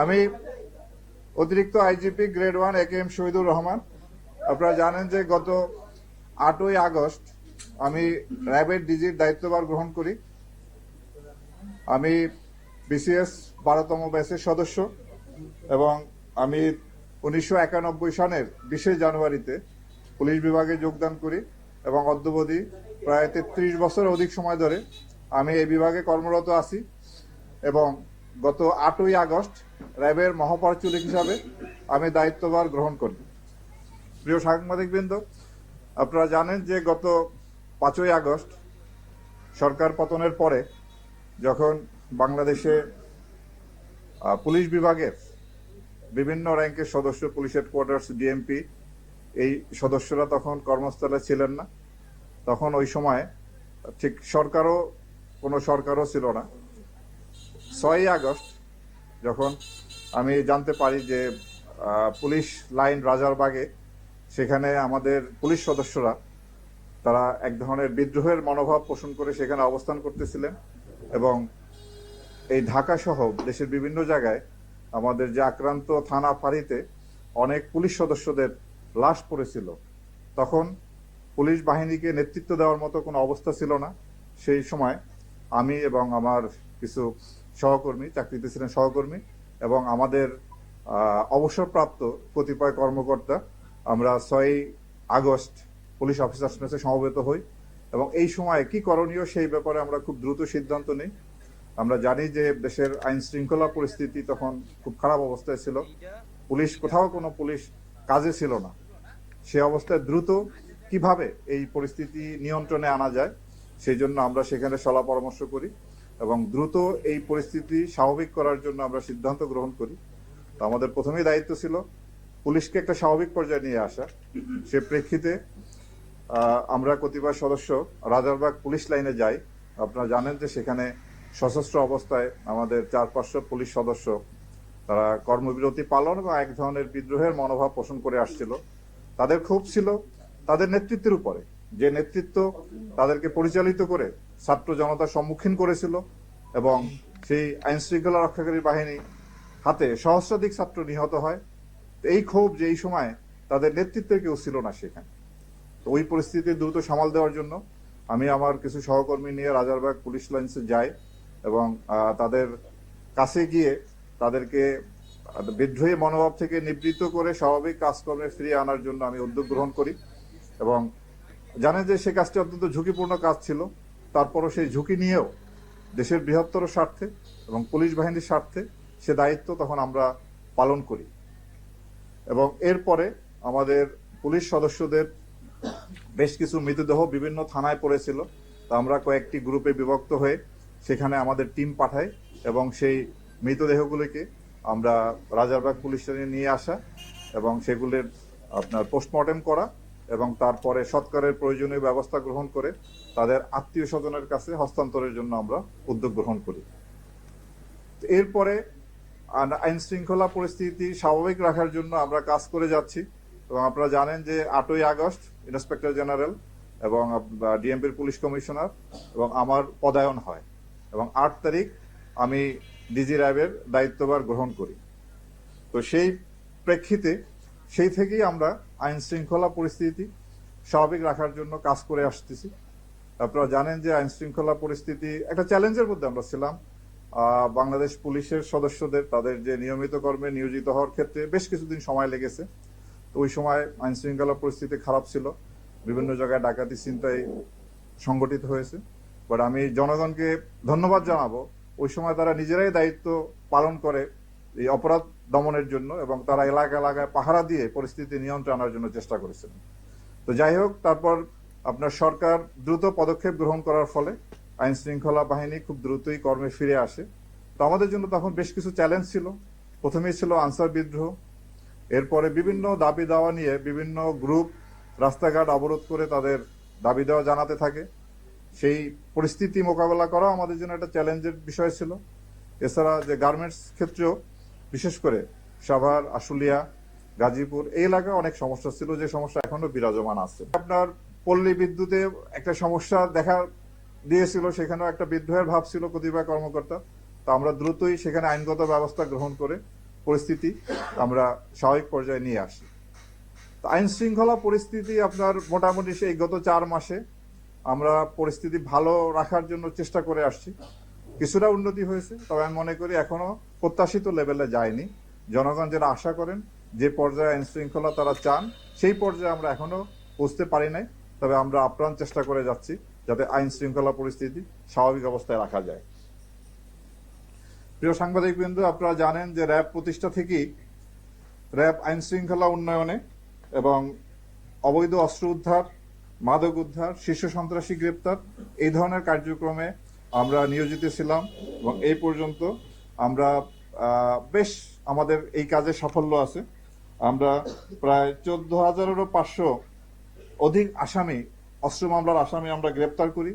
আমি অতিরিক্ত IGP grade one A K M Shahidur Rahman. আপনারা জানেন যে গত আটই আগস্ট আমি র্যাবের ডিজির দায়িত্বভার গ্রহণ করি। আমি বিসিএস বারোতম ব্যাচের সদস্য এবং আমি উনিশশো একানব্বই সনের বিশে জানুয়ারিতে পুলিশ বিভাগে যোগদান করি এবং অদ্যবধি প্রায় তেত্রিশ বছর অধিক সময় ধরে আমি এই বিভাগে কর্মরত আছি এবং গত আটই আগস্ট র্যাবের মহাপরিচালক হিসাবে আমি দায়িত্বভার গ্রহণ করি। প্রিয় সাংবাদিকবৃন্দ, আপনারা জানেন যে গত পাঁচই আগস্ট সরকার পতনের পরে যখন বাংলাদেশে পুলিশ বিভাগের বিভিন্ন র্যাঙ্কের সদস্য পুলিশ হেডকোয়ার্টার্স ডিএমপি, এই সদস্যরা তখন কর্মস্থলে ছিলেন না। তখন ওই সময় ঠিক সরকারও, কোনো সরকারও ছিল না। ছয়ই আগস্ট, যখন আমি জানতে পারি যে পুলিশ লাইন রাজারবাগে সেখানে আমাদের পুলিশ সদস্যরা, তারা এক ধরনের বিদ্রোহের মনোভাব পোষণ করে সেখানে অবস্থান করতেছিলেন এবং এই ঢাকা সহ দেশের বিভিন্ন জায়গায় আমাদের যে আক্রান্ত থানা ফাঁড়িতে অনেক পুলিশ সদস্যদের লাশ পড়েছিল। তখন পুলিশ বাহিনীকে নেতৃত্ব দেওয়ার মতো কোনো অবস্থা ছিল না। সেই সময় আমি এবং আমার কিছু সহকর্মী, চাকরিতে ছিলেন সহকর্মী এবং আমাদের অবসরপ্রাপ্ত কতিপয় কর্মকর্তা, আমরা ছয়ই আগস্ট পুলিশ অফিসার্স মেসে সমবেত হই এবং এই সময় কি করণীয় সেই ব্যাপারে আমরা খুব দ্রুত সিদ্ধান্ত নিই। আমরা জানি যে দেশের আইন শৃঙ্খলা পরিস্থিতি তখন খুব খারাপ অবস্থায় ছিল। পুলিশ কোথাও কোনো পুলিশ কাজে ছিল না। সে অবস্থায় দ্রুত কীভাবে এই পরিস্থিতি নিয়ন্ত্রণে আনা যায়, সেই জন্য আমরা সেখানে সলা পরামর্শ করি। এবং দ্রুত এই পরিস্থিতি স্বাভাবিক করার জন্য আমরা সিদ্ধান্ত গ্রহণ করি। তো আমাদের প্রথমেই দায়িত্ব ছিল পুলিশকে একটা স্বাভাবিক পর্যায়ে নিয়ে আসা। সে প্রেক্ষিতে আমরা কতিপয় সদস্য রাজারবাগ পুলিশ লাইনে যাই। আপনারা জানেন যে সেখানে সশস্ত্র অবস্থায় আমাদের চার, পাঁচশো পুলিশ সদস্য, তারা কর্মবিরতি পালন এবং এক ধরনের বিদ্রোহের মনোভাব পোষণ করে আসছিল। তাদের ক্ষোভ ছিল, তাদের নেতৃত্বের উপরে। যে নেতৃত্ব তাদেরকে পরিচালিত করে ছাত্র জনতার সম্মুখীন করেছিল এবং সেই আইন শৃঙ্খলা রক্ষাকারী বাহিনী হাতে সহস্রাধিক ছাত্র নিহত হয়, এই ক্ষোভ যে এই সময় তাদের নেতৃত্বের কেউ ছিল না সেখানে। তো ওই পরিস্থিতি দ্রুত সামাল দেওয়ার জন্য আমি আমার কিছু সহকর্মী নিয়ে রাজারবাগ পুলিশ লাইন্সে যাই এবং তাদের কাছে গিয়ে তাদেরকে বিদ্রোহী মনোভাব থেকে নিবৃত্ত করে স্বাভাবিক কাজকর্মে ফিরিয়ে আনার জন্য আমি উদ্যোগ গ্রহণ করি এবং জানেন যে সে কাজটি অত্যন্ত ঝুঁকিপূর্ণ কাজ ছিল। তারপরও সেই ঝুঁকি নিয়েও দেশের বৃহত্তর স্বার্থে এবং পুলিশ বাহিনীর স্বার্থে সে দায়িত্ব তখন আমরা পালন করি। এবং এরপরে আমাদের পুলিশ সদস্যদের বেশ কিছু মৃতদেহ বিভিন্ন থানায় পড়েছিল। তা আমরা কয়েকটি গ্রুপে বিভক্ত হয়ে সেখানে আমাদের টিম পাঠাই এবং সেই মৃতদেহগুলিকে আমরা রাজারবাগ পুলিশ স্টেশনে নিয়ে আসা এবং সেগুলির আপনার পোস্টমর্টেম করা এবং তারপরে সৎকারের প্রয়োজনীয় ব্যবস্থা গ্রহণ করে তাদের আত্মীয় স্বজনের কাছে হস্তান্তরের জন্য আমরা উদ্যোগ গ্রহণ করি। এরপরে আইন শৃঙ্খলা পরিস্থিতি স্বাভাবিক রাখার জন্য আমরা কাজ করে যাচ্ছি এবং আপনারা জানেন যে আটই আগস্ট ইন্সপেক্টর জেনারেল এবং ডিএমপির পুলিশ কমিশনার এবং আমার পদায়ন হয় এবং আট তারিখ আমি ডিজি র্যাবের দায়িত্বভার গ্রহণ করি। তো সেই প্রেক্ষিতে সেই থেকেই আমরা আইন শৃঙ্খলা পরিস্থিতি স্বাভাবিক রাখার জন্য কাজ করে আসতেছি। আপনারা জানেন যে আইন শৃঙ্খলা পরিস্থিতি একটা চ্যালেঞ্জের মধ্যে আমরা ছিলাম। বাংলাদেশ পুলিশের সদস্যদের, তাদের যে নিয়মিত কর্মে নিয়োজিত হওয়ার ক্ষেত্রে বেশ কিছুদিন সময় লেগেছে। তো ওই সময় আইন শৃঙ্খলা পরিস্থিতি খারাপ ছিল। বিভিন্ন জায়গায় ডাকাতি চিন্তায় সংগঠিত হয়েছে। বাট আমি জনগণকে ধন্যবাদ জানাব। ওই সময় তারা নিজেরাই দায়িত্ব পালন করে এই অপরাধ দমনের জন্য এবং তারা এলাকা এলাকায় পাহারা দিয়ে পরিস্থিতি নিয়ন্ত্রণ আনার জন্য চেষ্টা করেছিলেন তো যাই হোক, তারপর আপনার সরকার দ্রুত পদক্ষেপ গ্রহণ করার ফলে আইন শৃঙ্খলা বাহিনী খুব দ্রুতই কর্মে ফিরে আসে। তো আমাদের জন্য তখন বেশ কিছু চ্যালেঞ্জ ছিল। প্রথমেই ছিল আনসার বিদ্রোহ। এরপরে বিভিন্ন দাবি দাওয়া নিয়ে বিভিন্ন গ্রুপ রাস্তাঘাট অবরোধ করে তাদের দাবি দেওয়া জানাতে থাকে। সেই পরিস্থিতি মোকাবেলা করাও আমাদের জন্য একটা চ্যালেঞ্জের বিষয় ছিল। এছাড়া যে গার্মেন্টস ক্ষেত্রেও বিশেষ করে সাভার, আশুলিয়া, গাজীপুর, এই এলাকায় অনেক সমস্যা ছিল, যে সমস্যা এখনও বিরাজমান আছে। আপনার পল্লী বিদ্যুতে একটা সমস্যা দেখা দিয়েছিল, সেখানেও একটা বিদ্রোহের ভাব ছিল কতিপয় কর্মকর্তা। তো আমরা দ্রুতই সেখানে আইনগত ব্যবস্থা গ্রহণ করে পরিস্থিতি আমরা স্বাভাবিক পর্যায়ে নিয়ে আসি। আইন শৃঙ্খলা পরিস্থিতি আপনার মোটামুটি সেই গত চার মাসে আমরা পরিস্থিতি ভালো রাখার জন্য চেষ্টা করে আসছি। কিছুটা উন্নতি হয়েছে, তবে আমি মনে করি এখনও প্রত্যাশিত লেভেলে যায়নি। জনগণ যারা আশা করেন যে পর্যায়ে আইন শৃঙ্খলা তারা চান, সেই পর্যায়ে আমরা এখনও পৌঁছতে পারি নাই, তবে আমরা আপ্রাণ চেষ্টা করে যাচ্ছি যাতে আইন শৃঙ্খলা পরিস্থিতি স্বাভাবিক অবস্থায় রাখা যায়। প্রিয় সাংবাদিক বিন্দু, আপনারা জানেন যে র্যাব প্রতিষ্ঠা থেকেই র্যাব আইন শৃঙ্খলা উন্নয়নে এবং অবৈধ অস্ত্র উদ্ধার, মাদক উদ্ধার, শীর্ষ সন্ত্রাসী গ্রেপ্তার, এই ধরনের কার্যক্রমে আমরা নিয়োজিত ছিলাম এবং এই পর্যন্ত আমরা বেশ আমাদের এই কাজে সাফল্য আছে। আমরা প্রায় চোদ্দ হাজারেরও পাঁচশো অধিক আসামি, অস্ত্র মামলার আসামি আমরা গ্রেপ্তার করি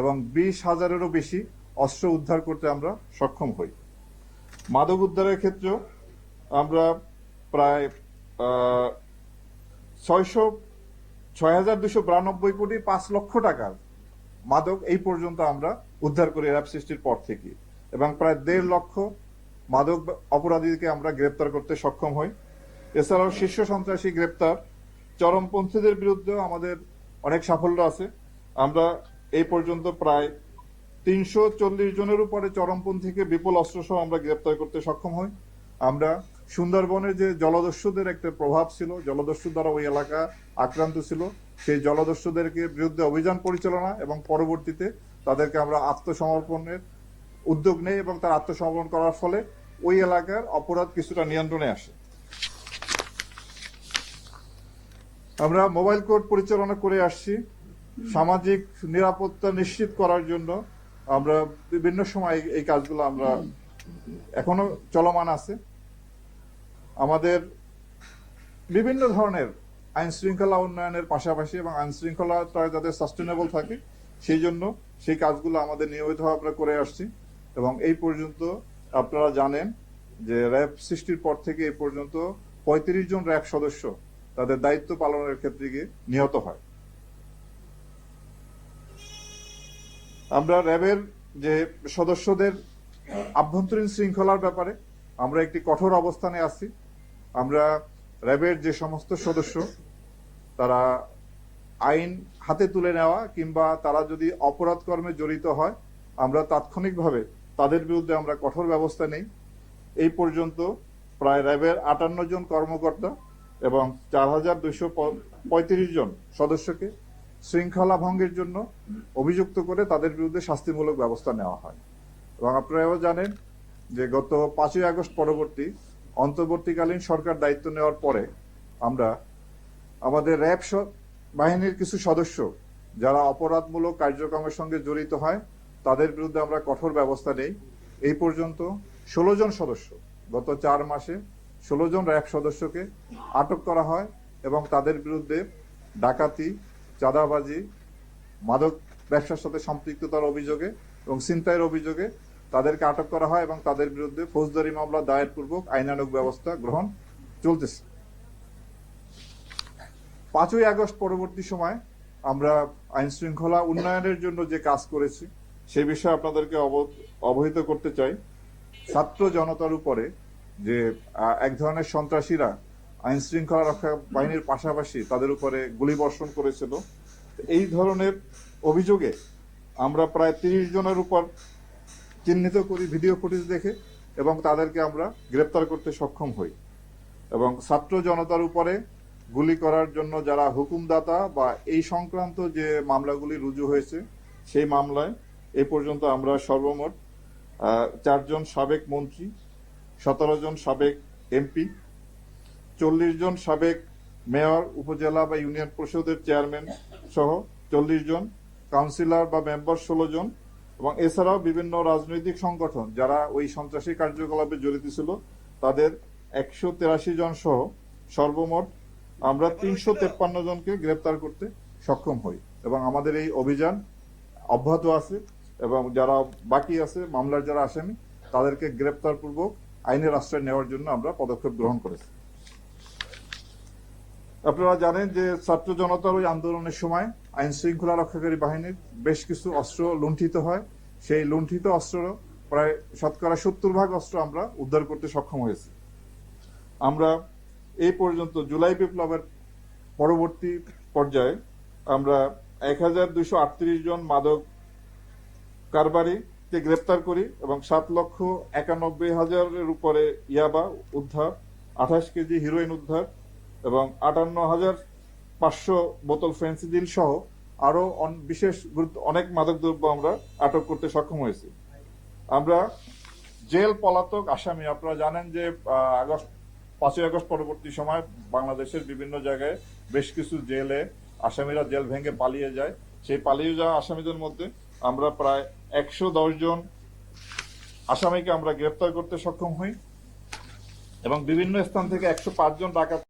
এবং বিশ হাজারেরও বেশি অস্ত্র উদ্ধার করতে আমরা সক্ষম হই। মাদক উদ্ধারের ক্ষেত্রেও আমরা প্রায় ছয়শো ছয় হাজার দুশো বিরানব্বই কোটি পাঁচ লক্ষ টাকার মাদক এই পর্যন্ত আমরা উদ্ধার করি র্যাব সৃষ্টির পর থেকে। এবং প্রায় দেড় লক্ষ মাদক অপরাধীকে আমরা গ্রেপ্তার করতে সক্ষম হই। এছাড়াও শীর্ষ সন্ত্রাসী গ্রেপ্তার চরমপন্থীদের বিরুদ্ধেও আমাদের অনেক সাফল্য আছে। আমরা এই পর্যন্ত প্রায় তিনশো চল্লিশ জনের উপরে চরমপন্থীকে বিপুল অস্ত্রসহ আমরা গ্রেপ্তার করতে সক্ষম হই। আমরা সুন্দরবনে যে জলদস্যুদের একটা প্রভাব ছিল জলদস্যু দ্বারা ওই এলাকা আক্রান্ত ছিল, সেই জলদস্যুদেরকে বিরুদ্ধে অভিযান পরিচালনা এবং পরবর্তীতে তাদেরকে আমরা আত্মসমর্পণের উদ্যোগ নেই এবং তার আত্মসমর্পণ করার ফলে ওই এলাকার অপরাধ কিছুটা নিয়ন্ত্রণে আসে। আমরা মোবাইল কোর্ট পরিচালনা করে আসছি। সামাজিক নিরাপত্তা নিশ্চিত করার জন্য আমরা বিভিন্ন সময় এই কাজগুলো আমরা এখনও চলমান আছে। আমাদের বিভিন্ন ধরনের আইন শৃঙ্খলা উন্নয়নের পাশাপাশি এবং আইন শৃঙ্খলাটা যাতে সাস্টেনেবল থাকে, সেই জন্য সেই কাজগুলো আমাদের নিয়মিতভাবে আমরা করে আসছি। এবং এই পর্যন্ত আপনারা জানেন যে র্যাব সৃষ্টির পর থেকে এই পর্যন্ত পঁয়ত্রিশ জন র্যাব সদস্য তাদের দায়িত্ব পালনের ক্ষেত্রে গিয়ে নিহত হয়। আমরা র্যাবের যে সদস্যদের আভ্যন্তরীণ শৃঙ্খলার ব্যাপারে আমরা একটি কঠোর অবস্থানে আছি। আমরা র্যাবের যে সমস্ত সদস্য, তারা আইন হাতে তুলে নেওয়া কিংবা তারা যদি অপরাধ কর্মে জড়িত হয়, আমরা তাৎক্ষণিকভাবে তাদের বিরুদ্ধে আমরা কঠোর ব্যবস্থা নেই। এই পর্যন্ত প্রায় র্যাবের আটান্ন জন কর্মকর্তা এবং চার হাজার দুইশো পঁয়ত্রিশ জন সদস্যকে শৃঙ্খলা ভঙ্গের জন্য অভিযুক্ত করে তাদের বিরুদ্ধে শাস্তিমূলক ব্যবস্থা নেওয়া হয়। এবং আপনারাও জানেন যে গত পাঁচই আগস্ট পরবর্তী অন্তর্বর্তীকালীন সরকার দায়িত্ব নেওয়ার পরে আমরা আমাদের র্যাব বাহিনীর কিছু সদস্য যারা অপরাধমূলক কার্যক্রমের সঙ্গে জড়িত হয়, তাদের বিরুদ্ধে আমরা কঠোর ব্যবস্থা নেই। এই পর্যন্ত ষোলো জন সদস্য, গত চার মাসে ষোলো জন র্যাব সদস্যকে আটক করা হয় এবং তাদের বিরুদ্ধে ডাকাতি, চাঁদাবাজি, মাদক ব্যবসার সাথে সম্পৃক্ততার অভিযোগে এবং ছিনতাইয়ের অভিযোগে তাদেরকে আটক করা হয় এবং তাদের বিরুদ্ধে ফৌজদারি মামলা দায়ের পূর্বক আইনানুগ ব্যবস্থা গ্রহণ চলতেছে। পাঁচই আগস্ট পরবর্তী সময় আমরা আইন শৃঙ্খলা উন্নয়নের জন্য যে কাজ করেছি, সে বিষয়ে আপনাদেরকে অবহিত করতে চাই। ছাত্র জনতার উপরে যে এক ধরনের সন্ত্রাসীরা আইন শৃঙ্খলা রক্ষা বাহিনীর পাশাপাশি তাদের উপরে গুলিবর্ষণ করেছিল, এই ধরনের অভিযোগে আমরা প্রায় তিরিশ জনের উপর চিহ্নিত করি ভিডিও ফুটেজ দেখে এবং তাদেরকে আমরা গ্রেপ্তার করতে সক্ষম হই। এবং ছাত্র জনতার উপরে গুলি করার জন্য যারা হুকুমদাতা বা এই সংক্রান্ত যে মামলাগুলি রুজু হয়েছে, সেই মামলায় এ পর্যন্ত আমরা সর্বমোট চারজন সাবেক মন্ত্রী, সতেরো জন সাবেক এমপি চল্লিশ জন সাবেক মেয়র, উপজেলা বা ইউনিয়ন পরিষদের চেয়ারম্যান সহ চল্লিশ জন, কাউন্সিলর বা মেম্বার ষোলো জন এবং এছাড়াও বিভিন্ন রাজনৈতিক সংগঠন যারা ওই সন্ত্রাসী কার্যকলাপে জড়িত ছিল, তাদের একশো তেরাশি জন সহ সর্বমোট আমরা তিনশো তেপ্পান্ন জনকে গ্রেপ্তার করতে সক্ষম হই এবং আমাদের এই অভিযান অব্যাহত আছে এবং যারা বাকি আছে, মামলার যারা আসামি, তাদেরকে গ্রেপ্তার পূর্বক আইনের আশ্রয় নেওয়ার জন্য আমরা পদক্ষেপ গ্রহণ করেছি। আপনারা জানেন যে ছাত্র জনতার ওই আন্দোলনের সময় আইন শৃঙ্খলা রক্ষাকারী বাহিনীর বেশ কিছু অস্ত্র লুণ্ঠিত হয়। সেই লুণ্ঠিত অস্ত্র প্রায় শতকরা সত্তর ভাগ অস্ত্র আমরা উদ্ধার করতে সক্ষম হয়েছি। আমরা এই পর্যন্ত জুলাই বিপ্লবের পরবর্তী পর্যায়ে আমরা এক হাজার আটত্রিশ জন মাদক কারবারিকে গ্রেপ্তার করি এবং সাত লক্ষ একানব্বই হাজারের উপরে ইয়াবা উদ্ধার, আঠাশ কেজি হিরোইন উদ্ধার এবং আটান্ন হাজার পাঁচশো বোতল ফেন্সিডিল সহ আরও অন- বিশেষ গুরুত্ব অনেক মাদকদ্রব্য আমরা আটক করতে সক্ষম হয়েছি। আমরা জেল পলাতক আসামি, আপনারা জানেন যে আগস্ট পাঁচই আগস্ট পরবর্তী সময় বাংলাদেশের বিভিন্ন জায়গায় বেশ কিছু জেলে আসামিরা জেল ভেঙে পালিয়ে যায়। সেই পালিয়ে যাওয়া আসামিদের মধ্যে আমরা প্রায় একশো দশ জন আসামিকে আমরা গ্রেপ্তার করতে সক্ষম হই এবং বিভিন্ন স্থান থেকে একশো পাঁচ জন ডাকাত